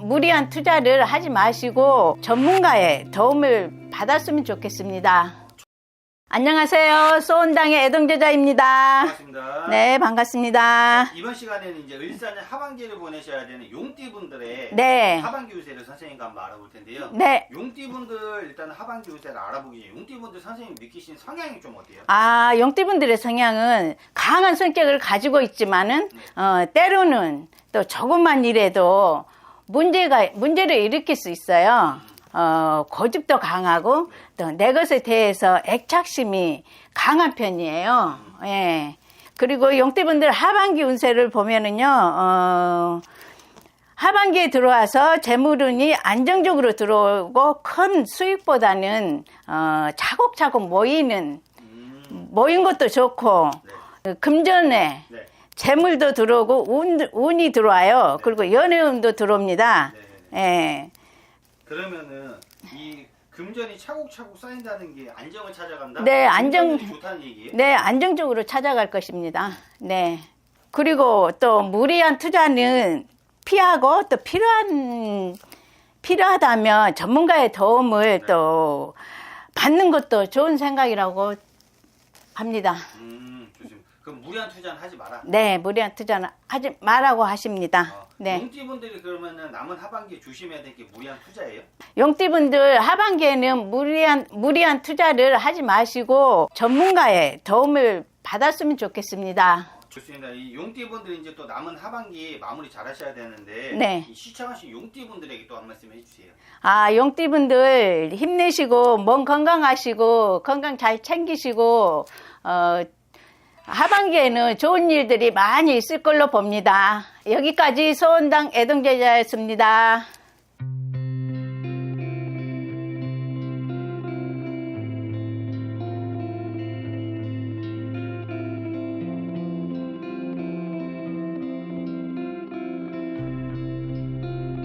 무리한 투자를 하지 마시고 전문가의 도움을 받았으면 좋겠습니다. 안녕하세요. 소원당의 애동제자입니다. 반갑습니다. 네, 반갑습니다. 이번 시간에는 이제 을사년 하반기를 보내셔야 되는 용띠분들의 네. 하반기 운세를 선생님과 한번 알아볼 텐데요. 네. 용띠분들 일단 하반기 운세를 알아보기 전에 용띠분들 선생님 느끼시는 성향이 좀 어때요? 아, 용띠분들의 성향은 강한 성격을 가지고 있지만은, 어, 때로는 또 조금만 일해도 문제가, 문제를 일으킬 수 있어요. 어, 고집도 강하고 또 내 것에 대해서 애착심이 강한 편이에요. 예. 그리고 용띠분들 하반기 운세를 보면은요, 어, 하반기에 들어와서 재물운이 안정적으로 들어오고 큰 수익보다는 어, 차곡차곡 모이는 음, 모인 것도 좋고 네. 금전에 네. 재물도 들어오고 운, 운이 들어와요. 그리고 연애운도 들어옵니다. 네. 예. 그러면은 이 금전이 차곡차곡 쌓인다는 게 안정을 찾아간다? 네, 안정- 좋다는 얘기예요? 네, 안정적으로 찾아갈 것입니다. 네. 그리고 또 무리한 투자는 피하고 또 필요한 필요하다면 전문가의 도움을 또 받는 것도 좋은 생각이라고 합니다. 음. 그럼 무리한 투자는 하지 마라. 네, 무리한 투자는 하지 말라고 하십니다. 어, 네. 용띠분들이 그러면은 남은 하반기에 조심해야 될 게 무리한 투자예요? 용띠분들 하반기에는 무리한 무리한 투자를 하지 마시고 전문가의 도움을 받았으면 좋겠습니다. 좋습니다. 이 용띠분들이 이제 또 남은 하반기 마무리 잘 하셔야 되는데 네. 이 시청하신 용띠분들에게 또 한 말씀 해주세요. 아, 용띠분들 힘내시고 몸 건강하시고 건강 잘 챙기시고 어 하반기에는 좋은 일들이 많이 있을 걸로 봅니다. 여기까지 소원당 애동제자였습니다.